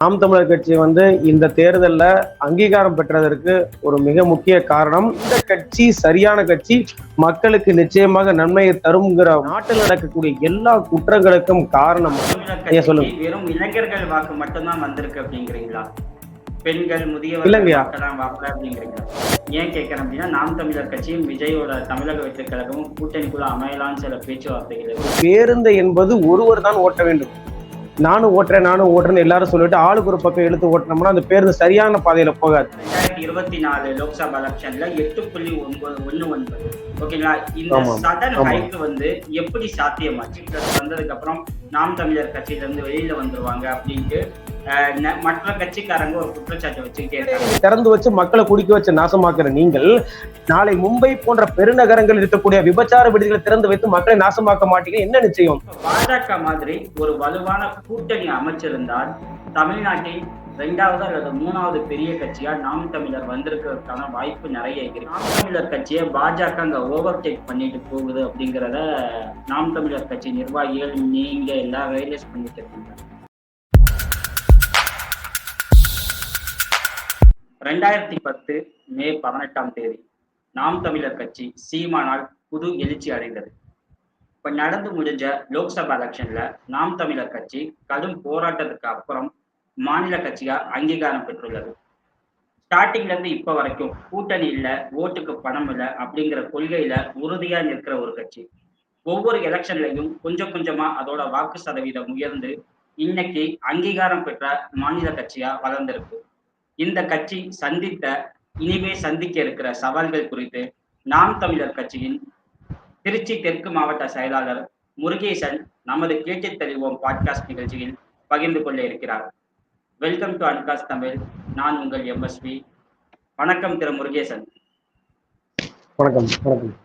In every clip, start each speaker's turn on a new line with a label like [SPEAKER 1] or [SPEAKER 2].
[SPEAKER 1] நாம் தமிழர் கட்சி வந்து இந்த தேர்தல்ல அங்கீகாரம் பெற்றதற்கு ஒரு மிக முக்கிய காரணம் இந்த கட்சி சரியான கட்சி மக்களுக்கு நிச்சயமாக நன்மையை தரும்ங்கிற நாட்டில் நடக்கக்கூடிய எல்லா குற்றங்களுக்கும் காரணம் சொல்லுங்க.
[SPEAKER 2] வெறும் இளைஞர்கள் வாக்கு மட்டும்தான் வந்திருக்கு அப்படிங்கிறீங்களா பெண்கள் முதியவர்கள்
[SPEAKER 1] இல்லைங்கய்யா.
[SPEAKER 2] வாக்கல அப்படிங்கிறீங்களா ஏன் கேட்கறேன் அப்படின்னா நாம் தமிழர் கட்சியும் விஜயோட தமிழக வெற்றி கழகமும் கூட்டணிக்குள்ள அமையலாம்னு சில பேச்சுவார்த்தைகள்.
[SPEAKER 1] பேருந்து என்பது ஒருவர் தான் ஓட்ட வேண்டும் நானும் ஓட்டுறேன் நானும் ஓட்டுறேன்னு எல்லாரும் சொல்லிட்டு ஆளுக்கு ஒரு பக்கம் இழுத்து ஓட்டினோம்னா அந்த பேருந்து சரியான பாதையில போகாது
[SPEAKER 2] ரெண்டாயிரத்தி இருபத்தி நாலு லோக்சபா எலெக்ஷன்ல எட்டு புள்ளி ஒன்பது ஒண்ணு ஒன்பது ஓகேங்களா இந்த
[SPEAKER 1] ஆமாம்.
[SPEAKER 2] சடன்
[SPEAKER 1] ஆமாம்.
[SPEAKER 2] ஹைக் வந்து எப்படி சாத்தியமாச்சு வந்ததுக்கு அப்புறம் நாம் தமிழர் கட்சியில இருந்து வெளியில வந்துருவாங்க அப்படின்ட்டு மற்ற கட்சிக்காரங்க ஒரு குற்றச்சாட்டு வச்சுக்கிட்டே
[SPEAKER 1] திறந்து வச்சு மக்களை குடிக்க வச்சு நாசமாக்குற நீங்கள் நாளை மும்பை போன்ற பெருநகரங்களில் இருக்கக்கூடிய விபச்சார விடுதிகளை திறந்து வைத்து மக்களை நாசமாக்க மாட்டீங்க. என்ன நிச்சயம்?
[SPEAKER 2] பாஜக மாதிரி ஒரு வலுவான கூட்டணி அமைச்சிருந்தால் தமிழ்நாட்டில் ரெண்டாவது அல்லது மூணாவது பெரிய கட்சியா நாம் தமிழர் வந்திருக்கிறதுக்கான வாய்ப்பு நிறைய இருக்கு. நாம் தமிழர் கட்சியை பாஜக அங்க ஓவர் டேக் பண்ணிட்டு போகுது அப்படிங்கிறத நாம் தமிழர் கட்சி நிர்வாகிகள் நீங்க எல்லாம் ரியலைஸ் பண்ணிட்டு இருக்கீங்க. ரெண்டாயிரத்தி பத்து மே பதினெட்டாம் தேதி நாம் தமிழர் கட்சி சீமானால் புது எழுச்சி அடைந்தது. இப்ப நடந்து முடிஞ்ச லோக்சபா எலெக்ஷன்ல நாம் தமிழர் கட்சி கடும் போராட்டத்துக்கு அப்புறம் மாநில கட்சியா அங்கீகாரம் பெற்றுள்ளது. ஸ்டார்டிங்ல இருந்து இப்ப வரைக்கும் கூட்டணி இல்ல ஓட்டுக்கு பணம் இல்ல அப்படிங்கிற கொள்கையில உறுதியா நிற்கிற ஒரு கட்சி. ஒவ்வொரு எலெக்ஷன்லையும் கொஞ்சம் கொஞ்சமா அதோட வாக்கு சதவீதம் உயர்ந்து இன்னைக்கு அங்கீகாரம் பெற்ற மாநில கட்சியா வளர்ந்திருக்கு. இந்த கட்சி சந்தித்த இனிமே சந்திக்க இருக்கிற சவால்கள் குறித்து நாம் தமிழர் கட்சியின் திருச்சி தெற்கு மாவட்ட செயலாளர் முருகேசன் நமது கேட்டு தெளிவோம் பாட்காஸ்ட் நிகழ்ச்சியில் பகிர்ந்து கொள்ள இருக்கிறார். வெல்கம் டு அன்காஸ் தமிழ் நான் உங்கள் எம்எஸ்வி வணக்கம் திரு முருகேசன்.
[SPEAKER 1] வணக்கம் வணக்கம்.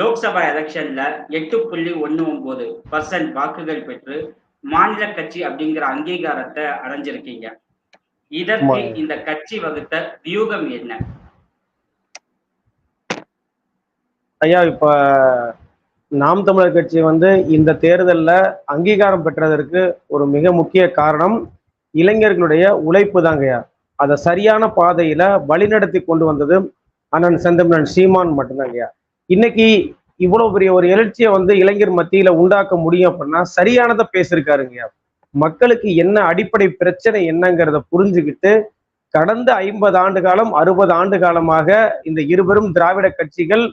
[SPEAKER 2] லோக்சபா எலெக்ஷன்ல எட்டு புள்ளி ஒண்ணு ஒன்பது பர்சன்ட் வாக்குகள் பெற்று மாநில கட்சி அப்படிங்கிற அங்கீகாரத்தை அடைஞ்சிருக்கீங்க. இதற்கு. இந்த கட்சி வகுத்த வியூகம் என்ன?
[SPEAKER 1] ஐயா இப்ப நாம் தமிழர் கட்சி வந்து இந்த தேர்தல்ல அங்கீகாரம் பெற்றதற்கு ஒரு மிக முக்கிய காரணம் இளைஞர்களுடைய உழைப்பு தாங்கய்யா அதை சரியான பாதையில வழிநடத்தி கொண்டு வந்தது அண்ணன் செந்தமிழன் சீமான் மட்டும்தாங்கய்யா இன்னைக்கு இவ்வளவு பெரிய ஒரு எழுச்சியை வந்து இளைஞர் மத்தியில உண்டாக்க முடியும் அப்படின்னா சரியானதை பேசியிருக்காருங்க. மக்களுக்கு என்ன அடிப்படை பிரச்சனை என்னங்கிறத புரிஞ்சுக்கிட்டு கடந்த ஐம்பது ஆண்டு காலம் அறுபது ஆண்டு காலமாக இந்த இருவரும் திராவிட கட்சிகள்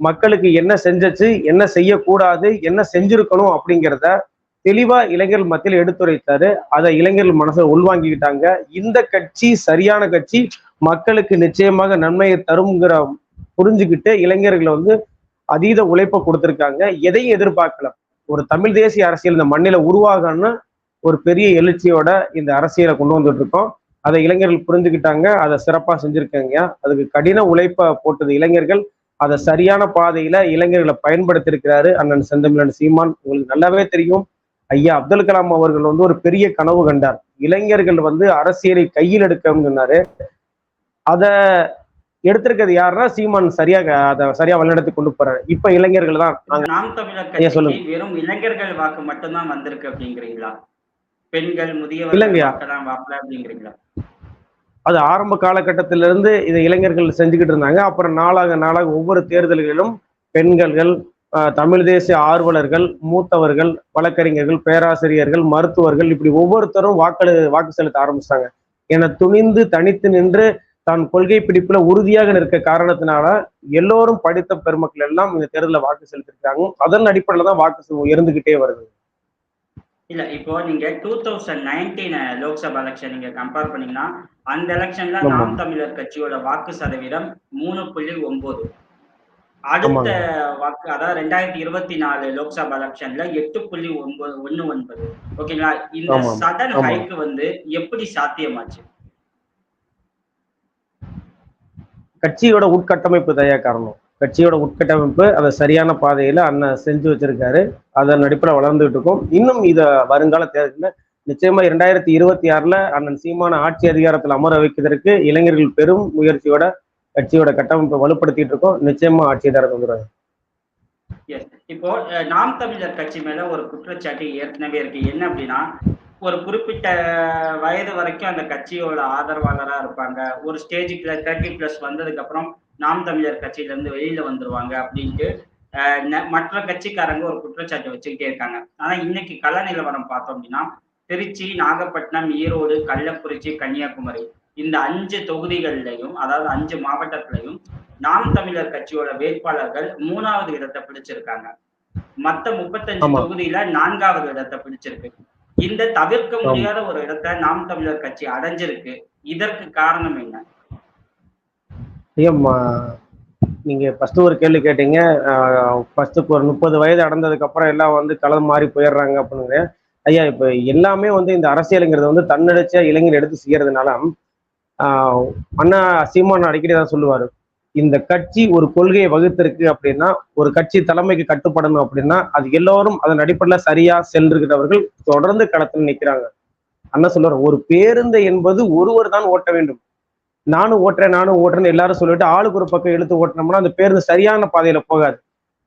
[SPEAKER 1] மக்களுக்கு என்ன செஞ்சச்சு என்ன செய்யக்கூடாது என்ன செஞ்சிருக்கணும் அப்படிங்கிறத தெளிவா இளைஞர்கள் மத்தியில் எடுத்துரைத்தாரு. அதை இளைஞர்கள் மனசுல உள்வாங்கிக்கிட்டாங்க. இந்த கட்சி சரியான கட்சி மக்களுக்கு நிச்சயமாக நன்மையை தருங்கிற புரிஞ்சுக்கிட்டு இளைஞர்களை வந்து அதீத உழைப்பை கொடுத்திருக்காங்க. எதையும் எதிர்பார்க்கல. ஒரு தமிழ் தேசிய அரசியல் இந்த மண்ணில உருவாகணும்னு ஒரு பெரிய எழுச்சியோட இந்த அரசியலை கொண்டு வந்துட்டு இருக்கோம் அதை இளைஞர்கள் புரிஞ்சுக்கிட்டாங்க. அதை சிறப்பா செஞ்சுருக்காங்க. அதுக்கு கடின உழைப்பை போட்டது இளைஞர்கள். அதை சரியான பாதையில இளைஞர்களை பயன்படுத்தியிருக்கிறாரு அண்ணன் செந்தமிழன் சீமான். உங்களுக்கு நல்லாவே தெரியும். ஐயா அப்துல் கலாம் அவர்கள் வந்து ஒரு பெரிய கனவு கண்டார். இளைஞர்கள் வந்து அரசியலை கையில் எடுக்கணும்னு சொன்னாரு. அதை எடுத்திருக்கிறது யாருன்னா சீமான் சரியா அதை சரியா வழிநடத்தி கொண்டு போறாரு. இப்ப இளைஞர்கள் தான்
[SPEAKER 2] நாம் தமிழர்
[SPEAKER 1] சொல்லுங்க.
[SPEAKER 2] வெறும் இளைஞர்கள் வாக்கு மட்டும்தான் வந்திருக்கு அப்படிங்கிறீங்களா? பெண்கள் முதியவர்கள்
[SPEAKER 1] இல்லைங்கய்யா.
[SPEAKER 2] வாக்கல அப்படிங்கிறீங்களா?
[SPEAKER 1] அது ஆரம்ப காலகட்டத்தில இருந்து இதை இளைஞர்கள் செஞ்சுக்கிட்டு இருந்தாங்க. அப்புறம் நாளாக நாளாக ஒவ்வொரு தேர்தல்களிலும் பெண்கள்கள் தமிழ் தேசிய ஆர்வலர்கள் மூத்தவர்கள் வழக்கறிஞர்கள் பேராசிரியர்கள் மருத்துவர்கள் இப்படி ஒவ்வொருத்தரும் வாக்களு வாக்கு செலுத்த ஆரம்பிச்சிட்டாங்க. என துணிந்து தனித்து நின்று தான் கொள்கை பிடிப்புல உறுதியாக நிற்க காரணத்தினால எல்லோரும் படித்த பெருமக்கள் எல்லாம் இந்த தேர்தலில் வாக்கு செலுத்திருக்காங்க அதன் அடிப்படையில தான் வாக்கு உயர்ந்துகிட்டே வருது
[SPEAKER 2] இல்ல இப்போ நீங்க two thousand nineteen Lok Sabha election நீங்க கம்பேர் பண்ணீங்கன்னா அந்த எலெக்ஷன்ல. நாம் தமிழர் கட்சியோட வாக்கு சதவீதம் மூணு புள்ளி ஒன்பது அடுத்த. வாக்கு அதாவது ரெண்டாயிரத்தி இருபத்தி நாலு லோக்சபா எலெக்ஷன்ல எட்டு புள்ளி ஒன்பது ஒண்ணு ஒன்பது ஓகேங்களா இந்த. சடன்
[SPEAKER 1] ஆமாம்.
[SPEAKER 2] ஹைக் வந்து எப்படி சாத்தியமாச்சு
[SPEAKER 1] கட்சியோட உட்கட்டமைப்பு தயா காரணம். கட்சியோட உட்கட்டமைப்பு அதை சரியான பாதையில அண்ணன் செஞ்சு வச்சிருக்காரு. அதன் அடிப்படையில் வளர்ந்துட்டு இருக்கோம். இன்னும் இத வருங்கால தேர்தலில் நிச்சயமா இரண்டாயிரத்தி இருபத்தி ஆறுல அண்ணன் சீமான ஆட்சி அதிகாரத்தில் அமர வைக்கிறதுக்கு இளைஞர்கள் பெரும் முயற்சியோட கட்சியோட கட்டமைப்பை வலுப்படுத்திட்டு இருக்கோம். நிச்சயமா ஆட்சி அதிகாரத்தை வந்துடுவாங்க
[SPEAKER 2] இப்போ நாம் தமிழர் கட்சி மேல ஒரு குற்றச்சாட்டு ஏற்கனவே இருக்கு. என்ன அப்படின்னா ஒரு குறிப்பிட்ட வயது வரைக்கும் அந்த கட்சியோட ஆதரவாளரா இருப்பாங்க. ஒரு ஸ்டேஜுக்கு தேர்ட்டி பிளஸ் வந்ததுக்கு அப்புறம் நாம் தமிழர் கட்சியில இருந்து வெளியில வந்துருவாங்க அப்படின்ட்டு மற்ற கட்சிக்காரங்க ஒரு குற்றச்சாட்டு வச்சுக்கிட்டே இருக்காங்க. ஆனா இன்னைக்கு கள நிலவரம் பார்த்தோம் அப்படின்னா திருச்சி நாகப்பட்டினம் ஈரோடு கள்ளக்குறிச்சி கன்னியாகுமரி இந்த அஞ்சு தொகுதிகள்லையும் அதாவது அஞ்சு மாவட்டத்திலையும் நாம் தமிழர் கட்சியோட வேட்பாளர்கள் மூணாவது இடத்தை பிடிச்சிருக்காங்க. மத்த முப்பத்தஞ்சு. தொகுதியில நான்காவது இடத்தை பிடிச்சிருக்கு. இந்த தவிர்க்க முடியாத ஒரு இடத்தை நாம் தமிழர் கட்சி அடைஞ்சிருக்கு. இதற்கு காரணம் என்ன?
[SPEAKER 1] ஐயா ம- நீங்க ஃபர்ஸ்ட் ஒரு கேள்வி கேட்டீங்க. ஃபர்ஸ்ட் ஒரு முப்பது வயது அடைந்ததுக்கு அப்புறம் எல்லாம் வந்து களம் மாறி போயிடுறாங்க அப்படின்னு. ஐயா இப்ப எல்லாமே வந்து இந்த அரசியலுங்கிறது வந்து தன்னடிச்ச இளைஞர் எடுத்து செய்யறதுனால ஆஹ் அண்ணா சீமான் அடிக்கடி தான் சொல்லுவாரு. இந்த கட்சி ஒரு கொள்கையை வகுத்திருக்கு அப்படின்னா ஒரு கட்சி தலைமைக்கு கட்டுப்படணும் அப்படின்னா அது எல்லோரும் அதன் அடிப்படையில் சரியா சென்றிருக்கிறவர்கள் தொடர்ந்து களத்தில் நிற்கிறாங்க அண்ணா சொல்லுவார் ஒரு பேருந்து என்பது ஒருவர் தான் ஓட்ட வேண்டும். நானும் ஓட்டுறேன் நானும் ஓட்டுறேன்னு எல்லாரும் சொல்லிட்டு ஆளுக்கு ஒரு பக்கம் எழுத்து ஓட்டினோம்னா அந்த பேருந்து சரியான பாதையில போகாது.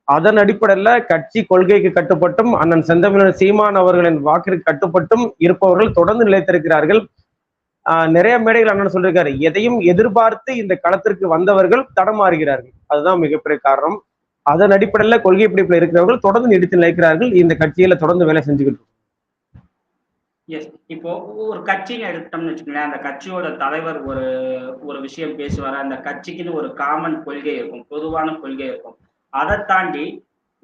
[SPEAKER 1] அதன் அடிப்படையில கட்சி கொள்கைக்கு கட்டுப்பட்டும் அண்ணன் செந்தமிழன் சீமான் அவர்களின் வாக்கிற்கு கட்டுப்பட்டும் இருப்பவர்கள் தொடர்ந்து நிலைத்திருக்கிறார்கள். நிறைய மேடைகள் அண்ணன் சொல்லியிருக்காரு. எதையும் எதிர்பார்த்து இந்த களத்திற்கு வந்தவர்கள் தடமாறுகிறார்கள் அதுதான் மிகப்பெரிய காரணம். அதன் அடிப்படையில கொள்கை பிடிப்பில் இருக்கிறவர்கள் தொடர்ந்து நீடித்து நிலைக்கிறார்கள். இந்த கட்சியில தொடர்ந்து வேலை செஞ்சுக்கிட்டு
[SPEAKER 2] எஸ் இப்போ ஒரு கட்சின்னு எடுத்தோம்னு வச்சுக்கோங்களேன். அந்த கட்சியோட தலைவர் ஒரு ஒரு விஷயம் பேசுவார். அந்த கட்சிக்குன்னு ஒரு காமன் கொள்கை இருக்கும். பொதுவான கொள்கை இருக்கும். அதை தாண்டி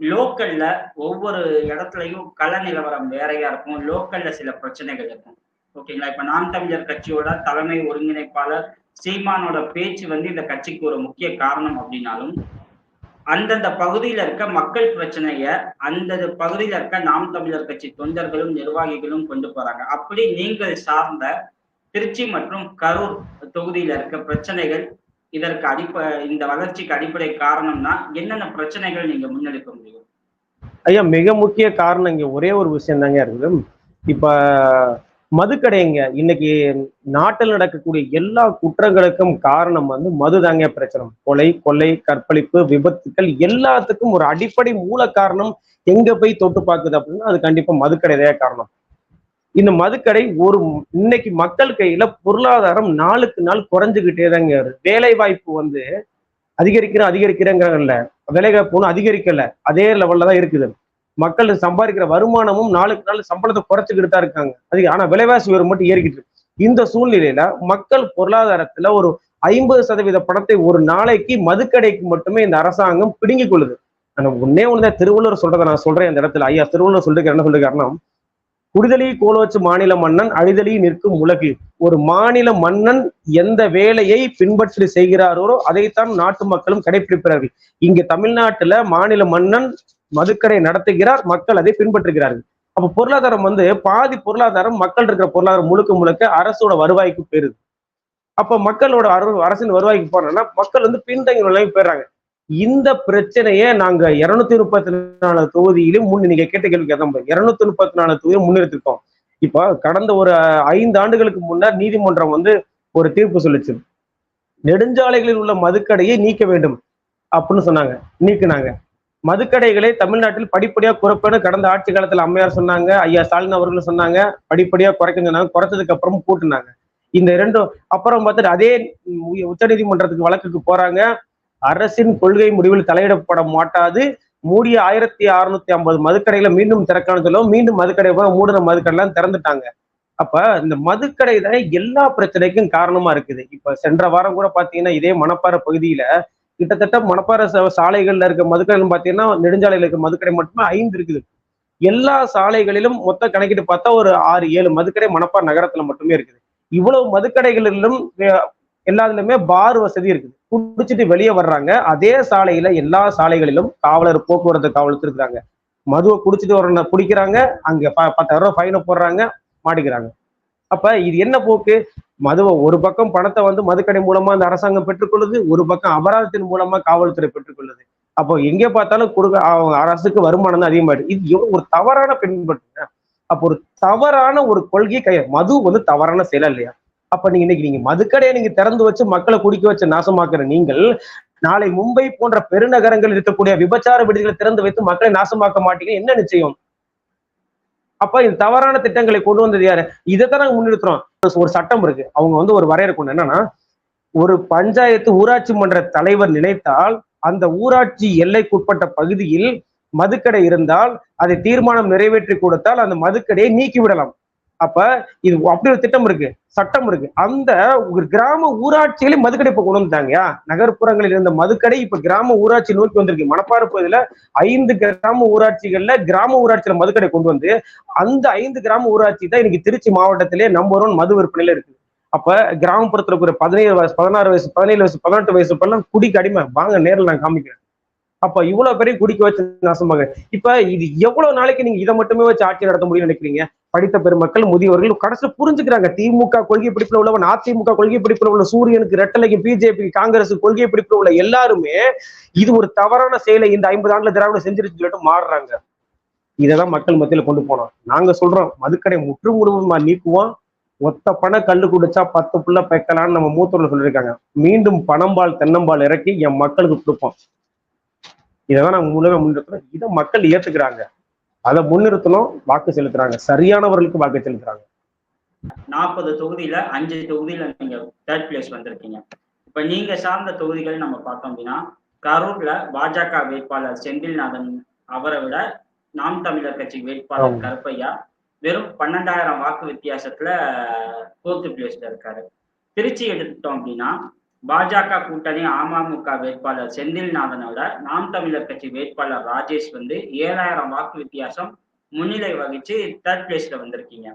[SPEAKER 2] லோக்கல்ல ஒவ்வொரு இடத்துலயும் கள நிலவரம் வேறையா இருக்கும். லோக்கல்ல சில பிரச்சனைகள் இருக்கும். ஓகேங்களா? இப்ப நாம் தமிழர் கட்சியோட தலைமை ஒருங்கிணைப்பாளர் சீமானோட பேச்சு வந்து இந்த கட்சிக்கு ஒரு முக்கிய காரணம் அப்படின்னாலும் அந்தந்த பகுதியில இருக்க மக்கள் பிரச்சனைய அந்தந்த பகுதியில இருக்க நாம் தமிழர் கட்சி தொண்டர்களும் நிர்வாகிகளும் கொண்டு போறாங்க. அப்படி நீங்கள் சார்ந்த திருச்சி மற்றும் கரூர் தொகுதியில இருக்க பிரச்சனைகள் இதற்கு அடிப்ப இந்த வளர்ச்சிக்கு அடிப்படை காரணம்னா என்னென்ன பிரச்சனைகள் நீங்க முன்னெடுக்க முடியும்?
[SPEAKER 1] ஐயா மிக முக்கிய காரணம் இங்க ஒரே ஒரு விஷயம் தாங்க இருக்குது இப்ப மதுக்கடைங்க. இன்னைக்கு நாட்டில் நடக்கக்கூடிய எல்லா குற்றங்களுக்கும் காரணம் வந்து மதுதாங்க பிரச்சனை. கொலை கொள்ளை கற்பழிப்பு விபத்துக்கள் எல்லாத்துக்கும் ஒரு அடிப்படை மூல காரணம் எங்க போய் தொட்டு பார்க்குது அப்படின்னா அது கண்டிப்பா மதுக்கடைதே காரணம். இந்த மதுக்கடை ஒரு இன்னைக்கு மக்கள் கையில பொருளாதாரம் நாளுக்கு நாள் குறைஞ்சுக்கிட்டே தாங்க வேலை வாய்ப்பு வந்து அதிகரிக்கிற அதிகரிக்கிறேங்கிறாங்கல்ல. வேலை வாய்ப்பு ஒன்றும் அதிகரிக்கல. அதே லெவல்ல தான் இருக்குது. மக்கள் சம்பாதிக்கிற வருமானமும் நாளுக்கு நாள் சம்பளத்தை குறைச்சிக்கிட்டு தான் இருக்காங்க. அது ஆனா விலைவாசி உயர்வு மட்டும் ஏறிக்கிட்டு இருக்கு. இந்த சூழ்நிலையில மக்கள் பொருளாதாரத்துல ஒரு ஐம்பது சதவீத பணத்தை ஒரு நாளைக்கு மதுக்கடைக்கு மட்டுமே இந்த அரசாங்கம் பிடுங்கிக் கொள்ளுது. நான் ஒன்னே ஒண்ணுதான் திருவள்ளுவர் சொல்றதை நான் சொல்றேன் இந்த இடத்துல. ஐயா திருவள்ளுவர் சொல்லிருக்காரு என்ன சொல்லிருக்காருன்னா குடிதலி கோலோச்சு மாநில மன்னன் அழிதலி நிற்கும் உலகு. ஒரு மாநில மன்னன் எந்த வேலையை பின்பற்றி செய்கிறாரோ அதைத்தான் நாட்டு மக்களும் கடைபிடிப்பார்கள் இங்க தமிழ்நாட்டுல மாநில மன்னன் மதுக்கடை நடத்துகிறார் மக்கள் அதை பின்பற்றுகிறார்கள். அப்ப பொருளாதாரம் வந்து பாதி பொருளாதாரம் மக்கள் இருக்கிற பொருளாதாரம் முழுக்க முழுக்க அரசோட வருவாய்க்கு போயிருது. அப்ப மக்களோட அரு- அரசின் வருவாய்க்கு போனோம்னா மக்கள் வந்து பின்தங்கிய நிலைமை போயிடுறாங்க. இந்த பிரச்சனையை நாங்க இருநூத்தி முப்பத்தி நாலு தொகுதியிலும் முன் நீங்க கேட்ட கேள்வி கேட்க இருநூத்தி முப்பத்தி நாலு தொகுதியும் முன்னிறுத்திருக்கோம் இப்போ கடந்த ஒரு ஐந்து ஆண்டுகளுக்கு முன்னர் நீதிமன்றம் வந்து ஒரு தீர்ப்பு சொல்லுச்சு. நெடுஞ்சாலைகளில் உள்ள மதுக்கடையை நீக்க வேண்டும் அப்படின்னு சொன்னாங்க நீக்குனாங்க. மதுக்கடைகளை தமிழ்நாட்டில் படிப்படியா குறைப்பேன்னு கடந்த ஆட்சி காலத்துல அம்மையார் சொன்னாங்க ஐயா ஸ்டாலின் அவர்களும் சொன்னாங்க படிப்படியா குறைக்க சொன்னாங்க குறைச்சதுக்கு அப்புறம் கூட்டினாங்க. இந்த ரெண்டும் அப்புறம் பார்த்துட்டு அதே உச்சநீதிமன்றத்துக்கு வழக்குக்கு போறாங்க. அரசின் கொள்கை முடிவில் தலையிடப்பட மாட்டாது. மூடிய ஆயிரத்தி அறுநூத்தி ஐம்பது மதுக்கடைகளை மீண்டும் திறக்கணும்னு சொல்லுவோம் மீண்டும் மதுக்கடை போல மூடின மதுக்கடைலாம் திறந்துட்டாங்க. அப்ப இந்த மதுக்கடை தான் எல்லா பிரச்சனைக்கும் காரணமா இருக்குது. இப்ப சென்ற வாரம் கூட பாத்தீங்கன்னா இதே மணப்பாறை பகுதியில கிட்டத்தட்ட மணப்பாறை சாலைகள்ல இருக்க மதுக்கடைகள் பாத்தீங்கன்னா நெடுஞ்சாலையில் இருக்க மதுக்கடை மட்டுமே ஐந்து இருக்குது. எல்லா சாலைகளிலும் மொத்த கணக்கிட்டு பார்த்தா ஒரு ஆறு ஏழு மதுக்கடை மணப்பாறை நகரத்துல மட்டுமே இருக்குது. இவ்வளவு மதுக்கடைகளிலும் எல்லாத்துலயுமே பார் வசதி இருக்குது. குடிச்சிட்டு வெளியே வர்றாங்க. அதே சாலையில எல்லா சாலைகளிலும் காவலர் போக்குவரத்து காவலத்து இருக்கிறாங்க மதுவை குடிச்சிட்டு வர குடிக்கிறாங்க அங்க ப- பத்தாயிரம் ரூபாய் ஃபைனை போடுறாங்க. மாட்டிக்கிறாங்க. அப்ப இது என்ன போக்கு? மதுவை ஒரு பக்கம் பணத்தை வந்து மதுக்கடை மூலமா அந்த அரசாங்கம் பெற்றுக்கொள்ளுது ஒரு பக்கம் அபராதத்தின் மூலமா காவல்துறை பெற்றுக்கொள்ளுது. அப்போ எங்கே பார்த்தாலும் கொடுக்க அவங்க அரசுக்கு வருமானம் தான் அதிகமாயிடுது. இது ஒரு தவறான பின்பற்றுங்க. அப்போ ஒரு தவறான ஒரு கொள்கை கைய மது வந்து தவறான செயல் இல்லையா? அப்ப நீங்க இன்னைக்கு நீங்க மதுக்கடையை நீங்க திறந்து வச்சு மக்களை குடிக்க வச்சு நாசமாக்குற நீங்கள் நாளை மும்பை போன்ற பெருநகரங்கள் இருக்கக்கூடிய விபச்சார விடுதிகளை திறந்து வைத்து மக்களை நாசமாக்க மாட்டீங்க. என்ன நிச்சயம்? அப்ப இந்த தவறான திட்டங்களை கொண்டு வந்தது யாரு? இதைத்தான் நாங்க முன்னிறுத்துறோம். ஒரு சட்டம் இருக்கு. அவங்க வந்து ஒரு வரையறை கொண்டு என்னன்னா ஒரு பஞ்சாயத்து ஊராட்சி மன்ற தலைவர் நினைத்தால் அந்த ஊராட்சி எல்லைக்குட்பட்ட பகுதியில் மதுக்கடை இருந்தால் அதை தீர்மானம் நிறைவேற்றி கொடுத்தால் அந்த மதுக்கடையை நீக்கி விடலாம் அப்ப இது அப்படி ஒரு திட்டம் இருக்கு சட்டம் இருக்கு. அந்த ஒரு கிராம ஊராட்சிகளே மதுக்கடை இப்ப கொண்டு வந்துட்டாங்கயா நகர்ப்புறங்களில் இருந்த மதுக்கடை இப்ப கிராம ஊராட்சி நோக்கி வந்திருக்கு. மணப்பாறு பகுதியில ஐந்து கிராம ஊராட்சிகள்ல கிராம ஊராட்சியில மதுக்கடை கொண்டு வந்து அந்த ஐந்து கிராம ஊராட்சி தான் இன்னைக்கு திருச்சி மாவட்டத்திலே நம்பர் ஒன் மது விற்பனையில இருக்கு. அப்ப கிராமப்புறத்துல இருக்கிற பதினேழு வயசு பதினாறு வயசு பதினேழு வயசு பதினெட்டு வயசு இப்பெல்லாம் குடிக்கு அடிமை வாங்க நேரில் நான் காமிக்கிறேன். அப்ப இவ்வளவு பேரையும் குடிக்க வச்சு நாசமாக இப்ப இது எவ்வளவு நாளைக்கு நீங்க இதை மட்டுமே வச்சு ஆட்சி நடத்த முடியும்னு நினைக்கிறீங்க? படித்த பெருமக்கள் முதியவர்கள் கடைசியில் புரிஞ்சுக்கிறாங்க. திமுக கொள்கை பிடிப்புல உள்ளவன் அதிமுக கொள்கை பிடிப்பில் உள்ள சூரியனுக்கு ரெட்டலைக்கு பிஜேபி காங்கிரஸ் கொள்கை பிடிப்பில் உள்ள எல்லாருமே இது ஒரு தவறான செயலை இந்த ஐம்பது ஆண்டுல திராவிட செஞ்சிருச்சு சொல்லிட்டு மாறுறாங்க. இதைதான் மக்கள் மத்தியில கொண்டு போனோம். நாங்க சொல்றோம் மதுக்கடை முற்று முழுவதுமா நீக்குவோம். ஒத்த பண கல்லு குடிச்சா பத்து புள்ள பெக்கலான்னு நம்ம மூத்தூர்ல சொல்லியிருக்காங்க. மீண்டும் பணம்பால் தென்னம்பால் இறக்கி என் மக்களுக்கு கொடுப்போம். இதைதான் நாங்க முழுவே முன்னிறுத்துறோம் இதை மக்கள் ஏத்துக்கிறாங்க. அதை முன்னிறுத்தணும் வாக்கு செலுத்துறாங்க. சரியானவர்களுக்கு வாக்கு செலுத்துறாங்க.
[SPEAKER 2] நாற்பது தொகுதியில அஞ்சு தொகுதியில நீங்க தேர்ட் பிளேஸ் வந்திருக்கீங்க. இப்ப நீங்க சார்ந்த தொகுதிகள் நம்ம பார்த்தோம் அப்படின்னா கரூர்ல பாஜக வேட்பாளர் செந்தில்நாதன் அவரை விட நாம் தமிழர் கட்சி வேட்பாளர். கருப்பையா வெறும் பன்னெண்டாயிரம் வாக்கு வித்தியாசத்துல ஃபோர்த் பிளேஸ்ல இருக்காரு. திருச்சி எடுத்துட்டோம் அப்படின்னா பாஜக கூட்டணி அமமுக வேட்பாளர் செந்தில்நாதனோட நாம் தமிழர் கட்சி வேட்பாளர் ராஜேஷ் வந்து ஏழாயிரம் வாக்கு வித்தியாசம் முன்னிலை வகிச்சு தேர்ட் பிளேஸ்ல வந்திருக்கீங்க.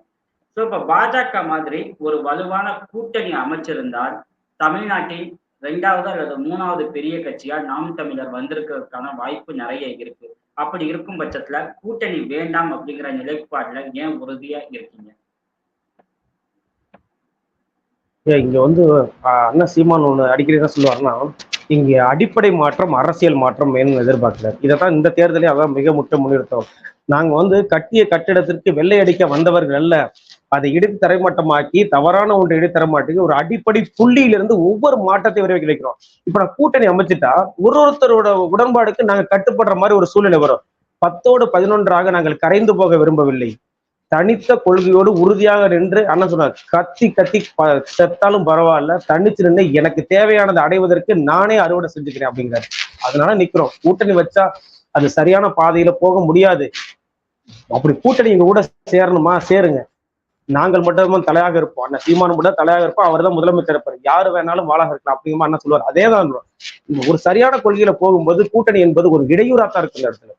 [SPEAKER 2] ஸோ இப்போ பாஜக மாதிரி ஒரு வலுவான கூட்டணி அமைச்சிருந்தால் தமிழ்நாட்டில் ரெண்டாவது அல்லது மூணாவது பெரிய கட்சியா நாம் தமிழர் வந்திருக்கிறதுக்கான வாய்ப்பு நிறைய இருக்கு. அப்படி இருக்கும் பட்சத்துல கூட்டணி வேண்டாம் அப்படிங்கிற நிலைப்பாடுல ஏன் உறுதியா இருக்கீங்க
[SPEAKER 1] ஏன் இங்க வந்து ஆஹ், அண்ணன் சீமான் ஒண்ணு அடிக்கடி என்ன சொல்லுவாருன்னா இங்க அடிப்படை மாற்றம் அரசியல் மாற்றம் வேணும்னு எதிர்பார்க்கல இதைத்தான் இந்த தேர்தலே அதான் மிக முக்கிய முன்னிறுத்தம். நாங்க வந்து கட்டிய கட்டிடத்திற்கு வெள்ளை அடிக்க வந்தவர்கள் அல்ல. அதை இடித்து தரைமட்டமாக்கி தவறான ஒன்றை இடித்து தரமாட்டி ஒரு அடிப்படை புள்ளியிலிருந்து ஒவ்வொரு மாற்றத்தை விரைவிக்க வைக்கிறோம். இப்ப நான் கூட்டணி அமைச்சிட்டா ஒரு ஒருத்தரோட உடன்பாடுக்கு நாங்க கட்டுப்படுற மாதிரி ஒரு சூழ்நிலை வரும். பத்தோடு பதினொன்றாக நாங்கள் கரைந்து போக விரும்பவில்லை. தனித்த கொள்கையோடு உறுதியாக நின்று அண்ணன் சொன்னார் கத்தி கத்தி செத்தாலும் பரவாயில்ல தனிச்சு நின்று எனக்கு தேவையானதை அடைவதற்கு நானே அறுவடை செஞ்சுக்கிறேன் அப்படிங்கிறாரு. அதனால நிக்கிறோம். கூட்டணி வச்சா அது சரியான பாதையில போக முடியாது. அப்படி கூட்டணி இங்க கூட சேரணுமா? சேருங்க. நாங்கள் மட்டும் தலையாக இருப்போம். அண்ணன் சீமான் மட்டும் தலையாக இருப்போம். அவர் தான் முதலமைச்சர் இருப்பார். யாரு வேணாலும் வாழாக இருக்கலாம் அப்படிங்கிற அண்ணன் சொல்லுவார். அதே தான் ஒரு சரியான கொள்கையில போகும்போது கூட்டணி என்பது ஒரு இடையூறாத்தான் இருக்கு இந்த இடத்துல.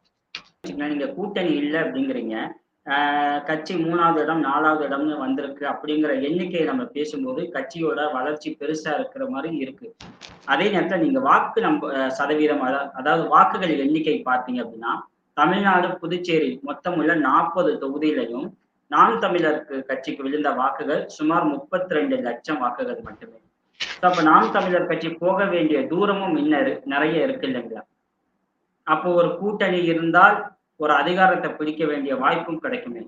[SPEAKER 2] நீங்க கூட்டணி இல்லை அப்படிங்கிறீங்க. கட்சி மூணாவது இடம் நாலாவது இடம்னு வந்திருக்கு. அப்படிங்கிற எண்ணிக்கையை நம்ம பேசும்போது கட்சியோட வளர்ச்சி பெருசா இருக்கிற மாதிரி இருக்கு. அதே நேரத்துல நீங்க வாக்கு நம்ம சதவீதம் அதாவது வாக்குகள் எண்ணிக்கை பார்த்தீங்க அப்படின்னா தமிழ்நாடு புதுச்சேரி மொத்தம் உள்ள நாற்பது தொகுதியிலையும் நாம் தமிழருக்கு கட்சிக்கு விழுந்த வாக்குகள் சுமார் முப்பத்தி ரெண்டு லட்சம் வாக்குகள் மட்டுமே. அப்ப நாம் தமிழர் கட்சி போக வேண்டிய தூரமும் இன்னும் நிறைய இருக்கு இல்லைங்களா? அப்போ ஒரு கூட்டணி இருந்தால் ஒரு அதிகாரத்தை பிடிக்க வேண்டிய வாய்ப்பும் கிடைக்குமே.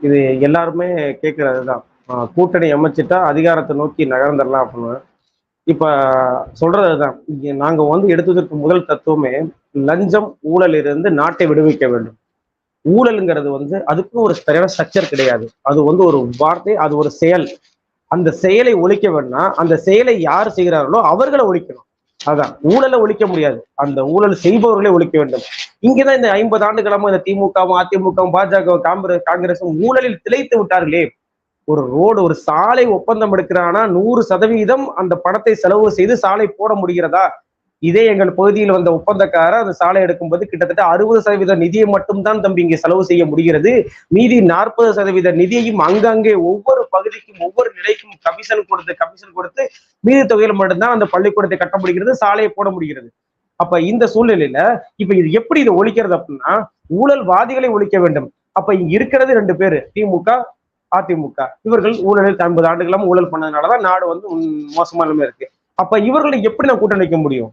[SPEAKER 1] இது எல்லாருமே கேட்கறதுதான் ஆஹ் கூட்டணி அமைச்சிட்டா அதிகாரத்தை நோக்கி நகர்ந்துடலாம் அப்படின்னு. இப்ப சொல்றதுதான். இங்க நாங்க வந்து எடுத்ததற்கு முதல் தத்துவமே லஞ்சம் ஊழல் இருந்து நாட்டை விடுவிக்க வேண்டும். ஊழலுங்கிறது வந்து அதுக்கும் ஒரு சரியான ஸ்ட்ரக்சர் கிடையாது. அது வந்து ஒரு வார்த்தை அது ஒரு செயல். அந்த செயலை ஒழிக்க வேணா அந்த செயலை யார் செய்கிறார்களோ அவர்களை ஒழிக்கணும். அதான் ஊழலை ஒழிக்க முடியாது. அந்த ஊழல் செய்பவர்களை ஒழிக்க வேண்டும். இங்கதான் இந்த ஐம்பது ஆண்டுகளமா இந்த திமுகவும் அதிமுகவும் பாஜக காங்கிரஸ் காங்கிரசும் ஊழலில் திளைத்து விட்டார்களே. ஒரு ரோடு ஒரு சாலை ஒப்பந்தம் எடுக்கிறானா? நூறு சதவீதம் அந்த பணத்தை செலவு செய்து சாலை போட முடிகிறதா? இதே எங்கள் பகுதியில் வந்த ஒப்பந்தக்காரர் அந்த சாலை எடுக்கும்போது கிட்டத்தட்ட அறுபது சதவீத நிதியை மட்டும்தான் தம்பி இங்கே செலவு செய்ய முடிகிறது. மீதி நாற்பது சதவீத நிதியையும் அங்கங்கே ஒவ்வொரு பகுதிக்கும் ஒவ்வொரு நிலைக்கும் கமிஷன் கொடுத்து கமிஷன் கொடுத்து மீதி தொகையில் மட்டும்தான் அந்த பள்ளிக்கூடத்தை கட்ட முடிகிறது சாலையை போட முடிகிறது. அப்ப இந்த சூழ்நிலையில இப்ப இது எப்படி இதை ஒழிக்கிறது அப்படின்னா ஊழல்வாதிகளை ஒழிக்க வேண்டும். அப்ப இங்க இருக்கிறது ரெண்டு பேரு திமுக அதிமுக. இவர்கள் ஊழலில் ஐம்பது ஆண்டுகளும் ஊழல் பண்ணதுனாலதான் நாடு வந்து உம் மோசமான இருக்கு. அப்ப இவர்களை எப்படி நான் கூட்டணிக்க முடியும்?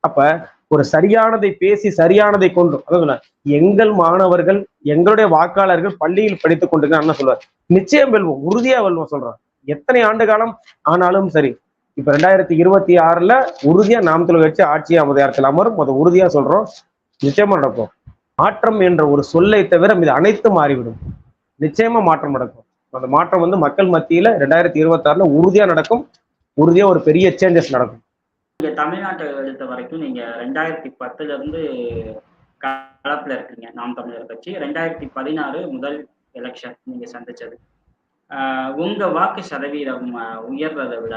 [SPEAKER 1] அப்ப ஒரு சரியானதை பேசி சரியானதை கொண்டு அதான் எங்கள் மாணவர்கள் எங்களுடைய வாக்காளர்கள் பள்ளியில் படித்துக் கொண்டு அண்ணன் சொல்லுவார் நிச்சயம் வெல்வோம் உறுதியா வெல்வோம் சொல்றான் எத்தனை ஆண்டு காலம் ஆனாலும் சரி இப்ப ரெண்டாயிரத்தி இருபத்தி ஆறுல உறுதியா நாம் வச்சு கட்சி ஆட்சி அமதையாரத்தில் அமரும் அதை உறுதியா சொல்றோம். நிச்சயமா நடக்கும். மாற்றம் என்ற ஒரு சொல்லை தவிர இது அனைத்தும் மாறிவிடும். நிச்சயமா மாற்றம் நடக்கும். அந்த மாற்றம் வந்து மக்கள் மத்தியில ரெண்டாயிரத்தி இருபத்தி ஆறுல உறுதியா நடக்கும். உறுதியா ஒரு பெரிய சேஞ்சஸ் நடக்கும்.
[SPEAKER 2] தமிழ்நாட்டை எடுத்த வரைக்கும் நீங்க ரெண்டாயிரத்தி பத்துல இருந்து கலப்புல இருக்கீங்க நாம் தமிழர் கட்சி ரெண்டாயிரத்தி பதினாறு முதல் எலெக்ஷன் நீங்க சந்திச்சது. உங்க வாக்கு சதவீதம் உயர்றதை விட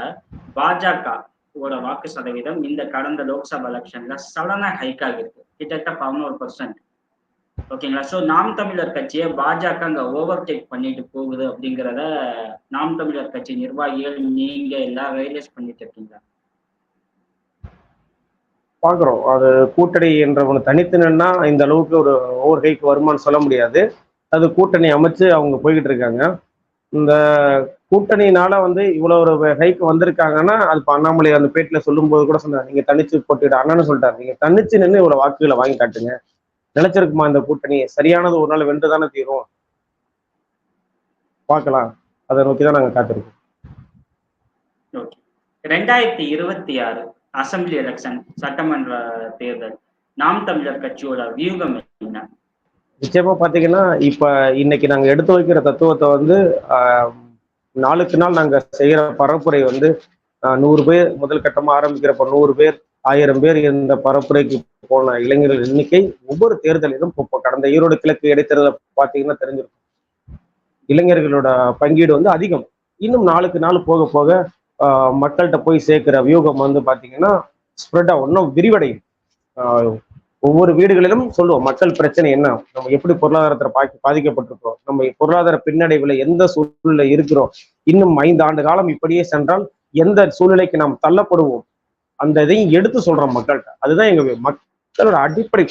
[SPEAKER 2] பாஜக ஓட வாக்கு சதவீதம் இந்த கடந்த லோக்சபா எலெக்ஷன்ல சடனா ஹைக் ஆகிருக்கு கிட்டத்தட்ட பதினோரு பர்சன்ட் ஓகேங்களா ஸோ நாம் தமிழர் கட்சியை பாஜக அங்க ஓவர் டேக் பண்ணிட்டு போகுது அப்படிங்கிறத நாம் தமிழர் கட்சி நிர்வாகிகள் நீங்க எல்லாம் ரியலைஸ் பண்ணிட்டு இருக்கீங்களா
[SPEAKER 1] பார்க்குறோம். அது கூட்டணி என்ற ஒன்று தனித்து நின்னா இந்த அளவுக்கு ஒரு ஓவர் கைக்கு வருமான்னு சொல்ல முடியாது. அது கூட்டணி அமைச்சு அவங்க போய்கிட்டு இருக்காங்க. இந்த கூட்டணினால வந்து இவ்வளோ ஒரு ஹைக் வந்திருக்காங்கன்னா அது இப்போ அண்ணாமலை அந்த பேட்டில் சொல்லும்போது கூட சொன்னார். நீங்கள் தனிச்சு போட்டுட்டு அண்ணன்னு சொல்லிட்டாரு. நீங்கள் தனிச்சு நின்று இவ்வளோ வாக்குகளை வாங்கி காட்டுங்க. நினைச்சிருக்குமா இந்த கூட்டணி? சரியானது ஒரு நாள் வென்று தானே தீரும். பார்க்கலாம். அதை நோக்கி தான் நாங்கள் காத்திருக்கோம்
[SPEAKER 2] ரெண்டாயிரத்தி இருபத்தி ஆறு அசம்பிளி எலெக்ஷன் சட்டமன்ற தேர்தல் நாம் தமிழர் கட்சியோட வியூகம் என்ன?
[SPEAKER 1] நிச்சயமா பாத்தீங்கன்னா இப்ப இன்னைக்கு நாங்க எடுத்து வைக்கிற தத்துவத்தை வந்து ஆஹ், நாளுக்கு நாள் நாங்க செய்யற பரப்புரை வந்து ஆஹ், நூறு பேர் முதல் கட்டமா ஆரம்பிக்கிறப்ப நூறு பேர் ஆயிரம் பேர் இந்த பரப்புரைக்கு போன இளைஞர்கள் எண்ணிக்கை ஒவ்வொரு தேர்தலிலும் இப்போ கடந்த ஈரோடு கிழக்கு இடைத்தேர்தல பாத்தீங்கன்னா தெரிஞ்சிருக்கும். இளைஞர்களோட பங்கீடு வந்து அதிகம். இன்னும் நாளுக்கு நாள் போக போக மக்கள்கிட்ட போய் சேர்க்கிற வியூகம் வந்து பார்த்தீங்கன்னா ஸ்ப்ரெட் ஆகும் இன்னும் விரிவடையும். ஒவ்வொரு வீடுகளிலும் சொல்லுவோம் மக்கள் பிரச்சனை என்ன? நம்ம எப்படி பொருளாதாரத்தில் பாக்கி பாதிக்கப்பட்டிருக்கிறோம்? நம்ம பொருளாதார பின்னடைவுல எந்த சூழ்நிலை இருக்கிறோம்? இன்னும் ஐந்து ஆண்டு காலம் இப்படியே சென்றால் எந்த சூழ்நிலைக்கு நாம் தள்ளப்படுவோம்? அந்த இதையும் எடுத்து சொல்றோம் மக்கள்கிட்ட. அதுதான் எங்க மக்களோட அடிப்படை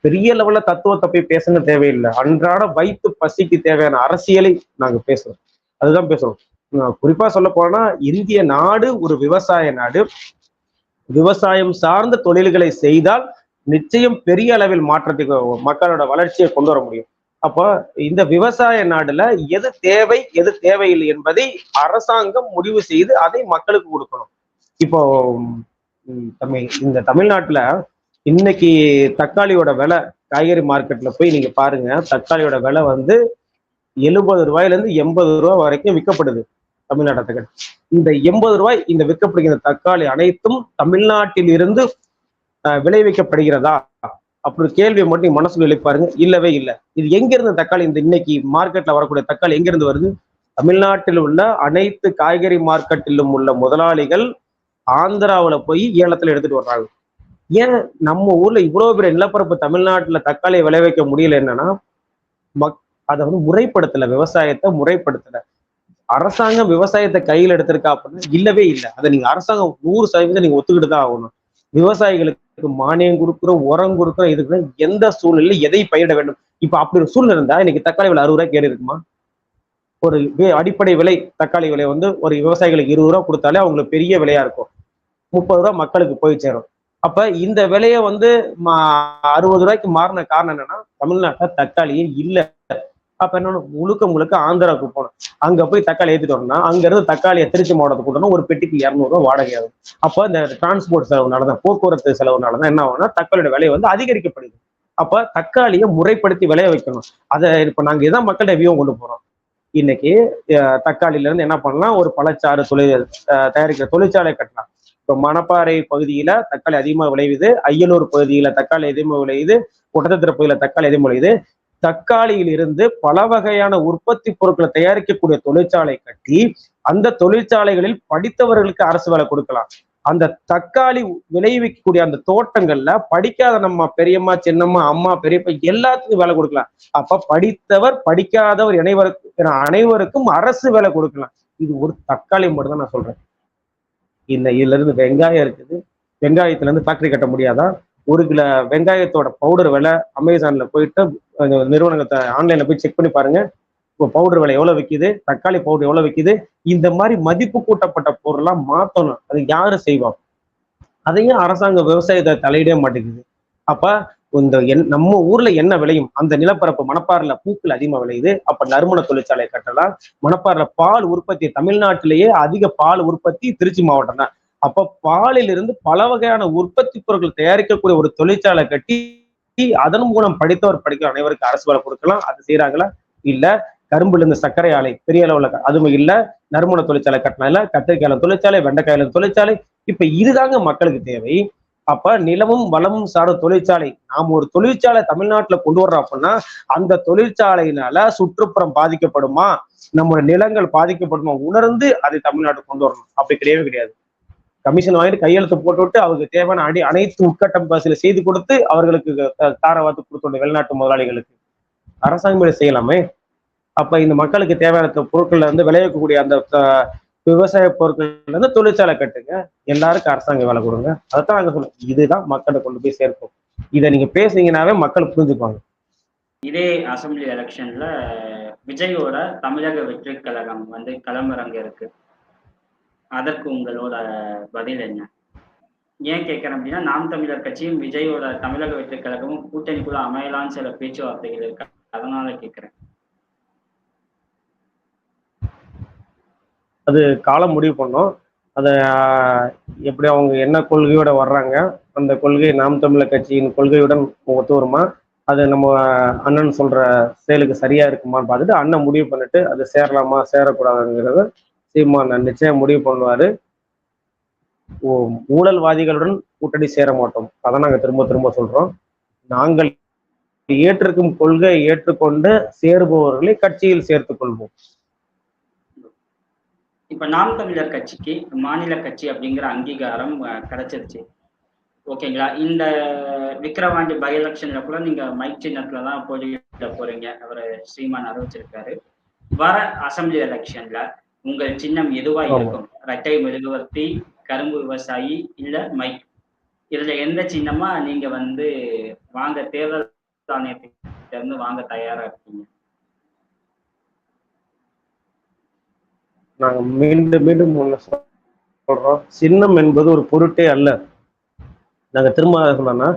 [SPEAKER 1] பெரிய லெவல்ல தத்துவத்தை போய் பேசணும் தேவையில்லை. அன்றாட வயிற்று பசிக்கு தேவையான அரசியலை நாங்க பேசுறோம். அதுதான் பேசுறோம். குறிப்பா சொல்ல போனா இந்திய நாடு ஒரு விவசாய நாடு. விவசாயம் சார்ந்த தொழில்களை செய்தால் நிச்சயம் பெரிய அளவில் மாற்றத்துக்கு மக்களோட வளர்ச்சியை கொண்டு வர முடியும். அப்போ இந்த விவசாய நாடுல எது தேவை எது தேவையில்லை என்பதை அரசாங்கம் முடிவு செய்து அதை மக்களுக்கு கொடுக்கணும். இப்போ தமிழ் இந்த தமிழ்நாட்டுல இன்னைக்கு தக்காளியோட விலை காய்கறி மார்க்கெட்ல போய் நீங்க பாருங்க தக்காளியோட விலை வந்து எழுபது ரூபாயில இருந்து எண்பது ரூபாய் வரைக்கும் விற்கப்படுது. தமிழ்நாட்டுக்கு. இந்த எண்பது ரூபாய் இந்த விற்கப்படுகிற தக்காளி அனைத்தும் தமிழ்நாட்டில் இருந்து அஹ், விளைவிக்கப்படுகிறதா? அப்படி கேள்வியை மட்டும் மனசுல எழுப்பாருங்க இல்லவே இல்லை. இது எங்கிருந்து தக்காளி இந்த இன்னைக்கு மார்க்கெட்ல வரக்கூடிய தக்காளி எங்கிருந்து வருது? தமிழ்நாட்டில் உள்ள அனைத்து காய்கறி மார்க்கெட்டிலும் உள்ள முதலாளிகள் ஆந்திராவுல போய் ஏலத்துல எடுத்துட்டு வர்றாங்க. ஏன் நம்ம ஊர்ல இவ்வளவு பெரிய நிலப்பரப்பு தமிழ்நாட்டுல தக்காளியை விளைவிக்க முடியல என்னன்னா மக் அதை வந்து முறைப்படுத்தல விவசாயத்தை முறைப்படுத்தலை. அரசாங்கம் விவசாயத்தை கையில் எடுத்திருக்கா அப்படின்னா இல்லவே இல்லை. அதை நீங்க அரசாங்கம் நூறு சதவீதம் நீங்க ஒத்துக்கிட்டு தான் ஆகணும். விவசாயிகளுக்கு மானியம் கொடுக்குறோம் உரம் கொடுக்குறோம் இதுக்கு எந்த சூழ்நிலையில எதை பயிரிட வேண்டும்? இப்ப அப்படி ஒரு சூழ்நிலை இருந்தா இன்னைக்கு தக்காளி விலை அறுபது ரூபாய் கேடு இருக்குமா? ஒரு அடிப்படை விலை தக்காளி விலை வந்து ஒரு விவசாயிகளுக்கு இருபது ரூபா கொடுத்தாலே அவங்களுக்கு பெரிய விலையா இருக்கும். முப்பது ரூபா மக்களுக்கு போய் சேரும். அப்ப இந்த விலையை வந்து மா- அறுபது ரூபாய்க்கு மாறின காரணம் என்னன்னா தமிழ்நாட்டில் தக்காளியே இல்லை. அப்ப என்ன முழுக்க முழுக்க ஆந்திராவுக்கு போனோம் அங்க போய் தக்காளி ஏத்திட்டு வரணும்னா அங்க இருந்து தக்காளியை திருச்சி மாவட்டத்துக்கு கூட்டணும் ஒரு பெட்டிக்கு இரநூறுவா வாடகை ஆகும். அப்ப இந்த டிரான்ஸ்போர்ட் செலவுனால தான் போக்குவரத்து செலவுனால தான் என்ன ஆகும்னா தக்காளியோட விலை வந்து அதிகரிக்கப்படுது. அப்ப தக்காளியை முறைப்படுத்தி விளைய வைக்கணும். அதை இப்ப நாங்க இதான் மக்கள்கிட்ட வியூவம் கொண்டு போறோம். இன்னைக்கு தக்காளியில தக்காளில இருந்து என்ன பண்ணலாம் ஒரு பழச்சாறு தொழில் தயாரிக்கிற தொழிற்சாலை கட்டலாம். இப்போ மணப்பாறை பகுதியில தக்காளி அதிகமாக விளையுது அய்யலூர் பகுதியில தக்காளி அதிகமாக விளையுது ஒட்டத்திர பகுதியில தக்காளி அதிகமாக விளையுது தக்காளியில் இருந்து பல வகையான உற்பத்தி பொருட்களை தயாரிக்கக்கூடிய தொழிற்சாலை கட்டி அந்த தொழிற்சாலைகளில் படித்தவர்களுக்கு அரசு வேலை கொடுக்கலாம். அந்த தக்காளி விளைவிக்கக்கூடிய அந்த தோட்டங்கள்ல படிக்காத நம்ம பெரியம்மா சின்னம்மா அம்மா பெரியப்பா எல்லாத்துக்கும் வேலை கொடுக்கலாம். அப்ப படித்தவர் படிக்காதவர் இணைவருக்கு என அனைவருக்கும் அரசு வேலை கொடுக்கலாம். இது ஒரு தக்காளி மட்டும் தான் நான் சொல்றேன். இல்ல இதுல இருந்து வெங்காயம் இருக்குது. வெங்காயத்துல இருந்து ஃபேக்டரி கட்ட முடியாதா? ஒரு கிலோ வெங்காயத்தோட பவுடர் விலை அமேசான்ல போயிட்டு அந்த நிறுவனத்தை ஆன்லைன்ல போய் செக் பண்ணி பாருங்க. இப்போ பவுடர் விலை எவ்வளவு விக்குது? தக்காளி பவுடர் எவ்வளவு விற்கிது இந்த மாதிரி மதிப்பு கூட்டப்பட்ட பொருள்லாம் மாத்தணும். அது யாரு செய்வா? அதையும் அரசாங்க விவசாயத்தை தலையிடவே மாட்டேங்குது. அப்ப இந்த என் நம்ம ஊர்ல என்ன விளையும்? அந்த நிலப்பரப்பு மணப்பாறையில பூக்கள் அதிகமா விளையுது. அப்ப நறுமண தொழிற்சாலை கட்டலாம். மணப்பாறையில பால் உற்பத்தி தமிழ்நாட்டிலேயே அதிக பால் உற்பத்தி திருச்சி மாவட்டம் தான். அப்ப பாலிலிருந்து பல வகையான உற்பத்தி பொருட்கள் தயாரிக்கக்கூடிய ஒரு தொழிற்சாலை கட்டி அதன் மூலம் படித்தவர் படிக்கிற அனைவருக்கு அரசு வேலை கொடுக்கலாம். அது செய்யறாங்களா இல்ல. கரும்புல இருந்து சர்க்கரை ஆலை பெரிய அளவுல அதுவும் இல்ல. நறுமண தொழிற்சாலை கட்டினால கத்திரிக்காயில தொழிற்சாலை வெண்டைக்காயில தொழிற்சாலை. இப்ப இதுதாங்க மக்களுக்கு தேவை. அப்ப நிலமும் வளமும் சார்ந்த தொழிற்சாலை. நாம் ஒரு தொழிற்சாலை தமிழ்நாட்டுல கொண்டு வர்றோம் அப்படின்னா அந்த தொழிற்சாலையினால சுற்றுப்புறம் பாதிக்கப்படுமா? நம்மளோட நிலங்கள் பாதிக்கப்படுமா? உணர்ந்து அதை தமிழ்நாட்டுக்கு கொண்டு வரணும். அப்படி கிடையவே கிடையாது. கமிஷன் வாங்கிட்டு கையெழுத்து போட்டு விட்டு அவருக்கு தேவையான அடி அனைத்து உட்கட்டம் வசூலை செய்து கொடுத்து அவர்களுக்கு தாரவாத்து கொடுத்துள்ள வெளிநாட்டு முதலாளிகளுக்கு. அரசாங்கம் செய்யலாமே? அப்ப இந்த மக்களுக்கு தேவையான பொருட்கள்ல இருந்து விளைவிக்கக்கூடிய அந்த விவசாய பொருட்கள்ல இருந்து தொழிற்சாலை கட்டுங்க. எல்லாருக்கும் அரசாங்கம் வேலை கொடுங்க. அதைத்தான் நாங்க சொல்லுவோம் இதுதான் மக்களை கொண்டு போய் சேர்ப்போம். இதை நீங்க பேசுனீங்கன்னாவே மக்கள் புரிஞ்சுக்குவாங்க.
[SPEAKER 2] இதே அசெம்பிளி எலெக்ஷன்ல விஜயோட தமிழக வெற்றி கழகம் வந்து களமிறங்க இருக்கு. அதற்கு உங்களோட பதில் என்ன? ஏன் கேட்கிறேன் அப்படின்னா நாம் தமிழர் கட்சியும் விஜயோட தமிழக வெற்றி கழகமும் கூட்டணிக்குள்ள அமையலாம்னு சில பேச்சுவார்த்தைகள் இருக்கு. அதனால கேட்கறேன்.
[SPEAKER 1] அது காலம் முடிவு பண்ணோம். அதை எப்படி அவங்க என்ன கொள்கையோட வர்றாங்க அந்த கொள்கை நாம் தமிழர் கட்சியின் கொள்கையுடன் ஒத்து வருமா அது நம்ம அண்ணன் சொல்ற செயலுக்கு சரியா இருக்குமான்னு பார்த்துட்டு அண்ணன் முடிவு பண்ணிட்டு அது சேரலாமா சேரக்கூடாதுங்கிறத சீமான் நிச்சயம் முடிவு பண்ணுவாரு. ஊழல்வாதிகளுடன் கூட்டணி சேர மாட்டோம். அதை நாங்க திரும்ப திரும்ப சொல்றோம். நாங்கள் ஏற்றிருக்கும் கொள்கையை ஏற்றுக்கொண்டு சேருபவர்களை கட்சியில் சேர்த்துக் கொள்வோம்.
[SPEAKER 2] இப்ப நாம் தமிழர் கட்சிக்கு மாநில கட்சி அப்படிங்கிற அங்கீகாரம் கிடைச்சிருச்சு. ஓகேங்களா? இந்த விக்கிரவாண்டி பை எலெக்ஷன்ல கூட நீங்க மைக் சின்னத்துல தான் போட்டியிட போறீங்க. அவர் ஸ்ரீமான் அறிவிச்சிருக்காரு. வர அசம்பிளி எலெக்ஷன்ல உங்கள் சின்னம் எதுவா. இருக்கும்? ரெட்டை மெழுகுவர்த்தி கரும்பு விவசாயி இல்ல மைக் இதுல எந்த சின்னமா நீங்க வந்து வாங்க தேர்தல் ஆணையத்திட்ட இருந்து வாங்க தயாரா இருக்கீங்க?
[SPEAKER 1] நாங்க மீண்டும் மீண்டும் ஒண்ணு சொல்றோம். சின்னம் என்பது ஒரு பொருட்டே அல்ல. நாங்க திரும்ப சொன்னோம்னா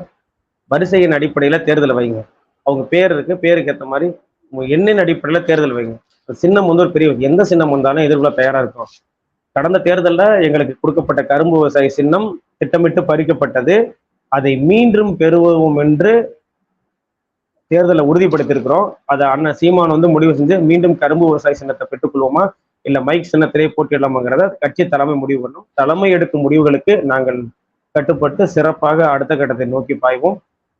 [SPEAKER 1] வரிசையின் அடிப்படையில தேர்தல் வைங்க. அவங்க பேர் இருக்கு பேருக்கு ஏத்த மாதிரி எண்ணின் அடிப்படையில் தேர்தல் வைங்க. சின்னம் வந்து ஒரு பெரிய எந்த சின்னம் வந்தாலும் எதிர்கொள்ள தயாரா இருக்கும் கடந்த தேர்தலில் எங்களுக்கு கொடுக்கப்பட்ட கரும்பு விவசாய சின்னம் திட்டமிட்டு பறிக்கப்பட்டது. அதை மீண்டும் பெறுவோம் என்று தேர்தலை உறுதிப்படுத்தியிருக்கிறோம். அதை அண்ணன் சீமான் வந்து முடிவு செஞ்சு மீண்டும் கரும்பு விவசாய சின்னத்தை பெற்றுக்கொள்வோமா? இல்ல மைக் சின்னத்திலே போட்டியிடலாமாங்கிறத கட்சி தலைமை முடிவு பண்ணும். தலைமை எடுக்கும் முடிவுகளுக்கு நாங்கள் கட்டுப்பட்டு சிறப்பாக அடுத்த கட்டத்தை நோக்கி பாய்வோம்.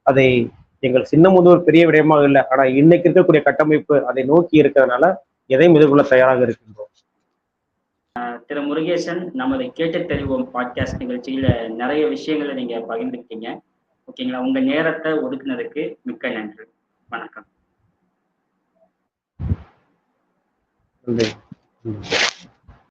[SPEAKER 1] அதை எங்கள் சின்னம் வந்து ஒரு பெரிய விடயமாக இல்லை. ஆனா இன்னைக்கு இருக்கக்கூடிய கட்டமைப்பு அதை நோக்கி இருக்கிறதுனால எதையும் எதிர்கொள்ள தயாராக இருக்கின்றோம்.
[SPEAKER 2] திரு முருகேசன் நமது கேட்டு தெரிவோம் பாட்காஸ்ட் நிகழ்ச்சியில நிறைய விஷயங்களை நீங்க பகிர்ந்துக்கிட்டீங்க. ஓகேங்களா? உங்க நேரத்தை ஒதுக்குனதுக்கு மிக்க நன்றி. வணக்கம்.
[SPEAKER 1] நன்றி.